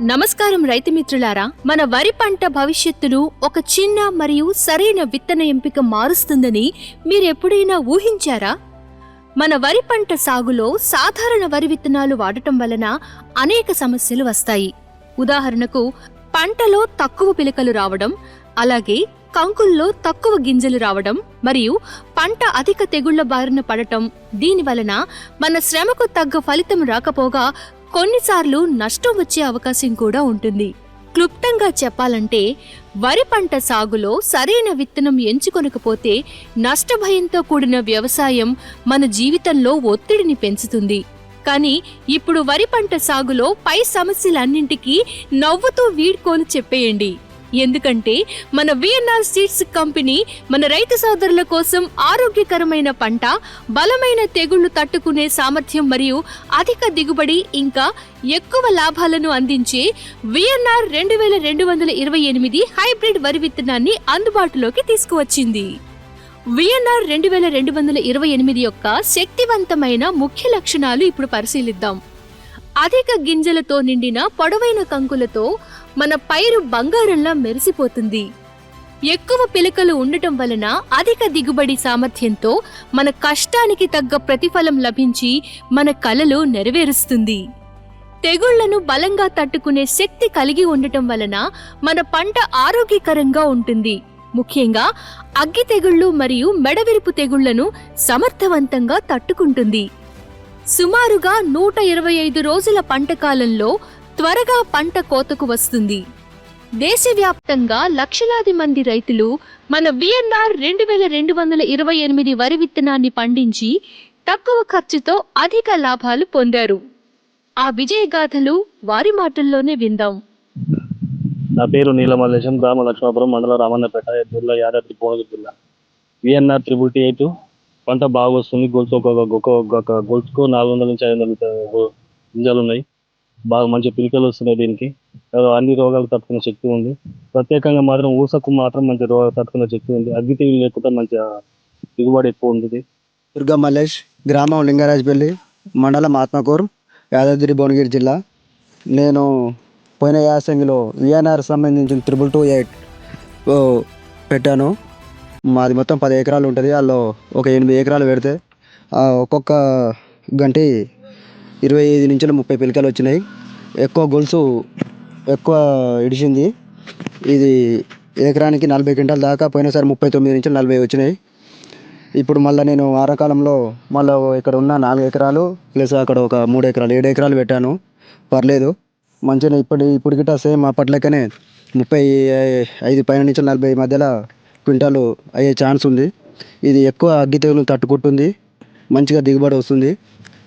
నమస్కారం రైతు మిత్రులారా మన వరి పంట భవిష్యత్తును ఒక చిన్న మరియు సరైన విత్తన ఎంపిక మారుస్తుందని మీరెప్పుడైనా ఊహించారా? మన వరి పంట సాగులో సాధారణ వరి విత్తనాలు వాడటం వలన అనేక సమస్యలు వస్తాయి. ఉదాహరణకు పంటలో తక్కువ పిలకలు రావడం అలాగే కంకుల్లో తక్కువ గింజలు రావడం మరియు పంట అధిక తెగుళ్ళ బారిన పడటం దీని వలన మన శ్రమకు తగ్గ ఫలితం రాకపోగా కొన్నిసార్లు నష్టం వచ్చే అవకాశం కూడా ఉంటుంది. క్లుప్తంగా చెప్పాలంటే వరి పంట సాగులో సరైన విత్తనం ఎంచుకొనకపోతే నష్టభయంతో కూడిన వ్యవసాయం మన జీవితంలో ఒత్తిడిని పెంచుతుంది. కానీ ఇప్పుడు వరి పంట సాగులో పై సమస్యలన్నింటికీ నవ్వుతూ వీడ్కోలు చెప్పేయండి. ఎందుకంటే మన విఎన్ఆర్ సీడ్స్ కంపెనీ మన రైతు సోదరుల కోసం ఆరోగ్యకరమైన పంట బలమైన తెగుళ్ళు తట్టుకునే సామర్థ్యం మరియు అధిక దిగుబడి ఇంకా ఎక్కువ లాభాలను అందించే విఎన్ఆర్ రెండు వేల రెండు వందల ఇరవై ఎనిమిది హైబ్రిడ్ వరి విత్తనాన్ని అందుబాటులోకి తీసుకువచ్చింది. విఎన్ఆర్ రెండు వేల రెండు వందల ఇరవై ఎనిమిది యొక్క శక్తివంతమైన ముఖ్య లక్షణాలు ఇప్పుడు పరిశీలిద్దాం. అధిక గింజలతో నిండిన పొడవైన కంకులతో మన పైరు బంగారంలా మెరిసిపోతుంది. ఎక్కువ పిలకలు ఉండటం వలన అధిక దిగుబడి సామర్థ్యంతో మన కష్టానికి తగ్గ ప్రతిఫలం లభించి మన కలలు నెరవేరుస్తుంది. తెగుళ్ళను బలంగా తట్టుకునే శక్తి కలిగి ఉండటం వలన మన పంట ఆరోగ్యకరంగా ఉంటుంది. ముఖ్యంగా అగ్గి తెగుళ్ళు మరియు మెడవిరుపు తెగుళ్ళను సమర్థవంతంగా తట్టుకుంటుంది. సుమారుగా నూట ఇరవై ఐదు రోజుల పంట కాలంలో త్వరగా పంట కోతకు వస్తుంది. దేశవ్యాప్తంగా లక్షలాది మంది రైతులు మన విఎన్ఆర్ రెండు వేల రెండు వందల ఇరవై ఎనిమిది వరి విత్తనాన్ని పండించి తక్కువ ఖర్చుతో అధిక లాభాలు పొందారు. ఆ విజయగాథలు వారి మాటల్లోనే విందాం. నా పేరు నీలమల్లేశం గ్రామ లక్ష్మాపురం మండల రామన్నపేట జిల్లా యాదాద్రి భువనగిరి జిల్లా. విఎన్ఆర్ త్రిబుల్ టీ ఎయిట్ పంట బాగా వస్తుంది. గొలుసు ఒక ఒక్కొక్క ఒక గొలుసుకు నాలుగు వందల నుంచి ఐదు వందల గింజలు ఉన్నాయి. బాగా మంచి పిలికలు వస్తున్నాయి దీనికి. అన్ని రోగాలు తట్టుకునే శక్తి ఉంది. ప్రత్యేకంగా మాత్రం ఊసకు మాత్రం మంచి రోగాలు తట్టుకునే శక్తి ఉంది. అగ్గి తెగులు లేకుండా మంచి దిగుబడి ఎక్కువ ఉంటుంది. దుర్గా మల్లేష్ గ్రామం లింగరాజపల్లి మండలం ఆత్మకూరు యాదాద్రి భువనగిరి జిల్లా. నేను పోయిన యాసంగిలో విఎన్ఆర్ సంబంధించిన త్రిబుల్ టూ ఎయిట్ పెట్టాను. మాది మొత్తం పది ఎకరాలు ఉంటుంది. అందులో ఒక ఎనిమిది ఎకరాలు పెడితే ఒక్కొక్క గంటి ఇరవై ఐదు నుంచి ముప్పై పిలకలు వచ్చినాయి. ఎక్కువ గొలుసు ఎక్కువ ఇడిచింది ఇది ఎకరానికి నలభై క్వింటాల దాకా పోయినసారి ముప్పై తొమ్మిది నుంచి నలభై వచ్చినాయి. ఇప్పుడు మళ్ళీ నేను వారాకాలంలో మళ్ళీ ఇక్కడ ఉన్న నాలుగు ఎకరాలు ప్లస్ అక్కడ ఒక మూడు ఎకరాలు ఏడు ఎకరాలు పెట్టాను. పర్లేదు. మంచిగా ఇప్పుడు ఇప్పుడు గిట్ట సేమ్ అప్పట్లెక్కనే ముప్పై ఐదు పైన నుంచి నలభై మధ్యలో క్వింటాలు అయ్యే ఛాన్స్ ఉంది. ఇది ఎక్కువ అగ్గి తెగులు తట్టుకుంటుంది మంచిగా దిగుబడి వస్తుంది.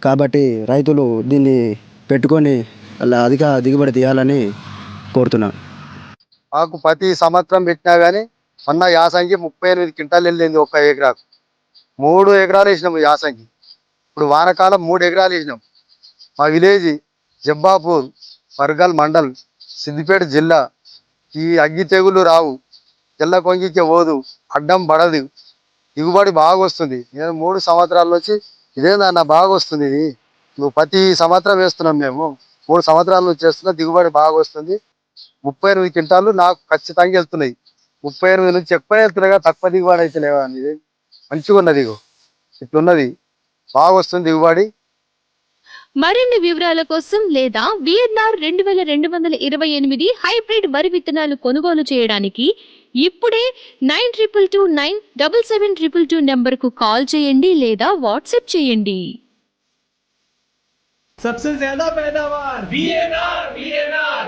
కాబట్టి రైతులు దీన్ని పెట్టుకొని అలా అధిక దిగుబడి తీయాలని కోరుతున్నాను మాకు ప్రతి సంవత్సరం పెట్టినా కానీ మొన్న యాసంగి ముప్పై ఎనిమిది క్వింటాలు వెళ్ళింది ఒక్క ఎకరాకు. మూడు ఎకరాలు వేసినాము యాసంగి. ఇప్పుడు వానకాలం మూడు ఎకరాలు వేసినాం మా విలేజ్ జబ్బాపూర్ పర్గల్ మండల్ సిద్దిపేట జిల్లా ఈ అగ్గి తెగులు రావు. తెల్ల కొంగికే పోదు అడ్డం పడదు. దిగుబడి బాగా వస్తుంది నేను మూడు సంవత్సరాల నుంచి ఇదేందన్న బాగా వస్తుంది ఇది. నువ్వు ప్రతి సంవత్సరం వేస్తున్నాం మేము. మూడు సంవత్సరాల నుంచి చేస్తున్నా దిగుబడి బాగా వస్తుంది ముప్పై ఎనిమిది క్వింటాలు నాకు ఖచ్చితంగా వెళ్తున్నాయి. ముప్పై ఎనిమిది నుంచి ఎక్కువ వెళ్తున్నాయి కదా తక్కువ దిగుబడి అయితే లేవా ఇది మంచిగా ఉన్నది ఇట్లున్నది. బాగా వస్తుంది దిగుబడి. మరిన్ని వివరాల కోసం లేదా విఎన్ఆర్ రెండు వేల రెండు వందల ఇరవై ఎనిమిది హైబ్రిడ్ వరి విత్తనాలు కొనుగోలు చేయడానికి ఇప్పుడే nine triple two nine double seven triple two నెంబర్కు కాల్ చేయండి లేదా వాట్సాప్ చేయండి सबसे ज्यादा पैदावार वीएनआर वीएनआर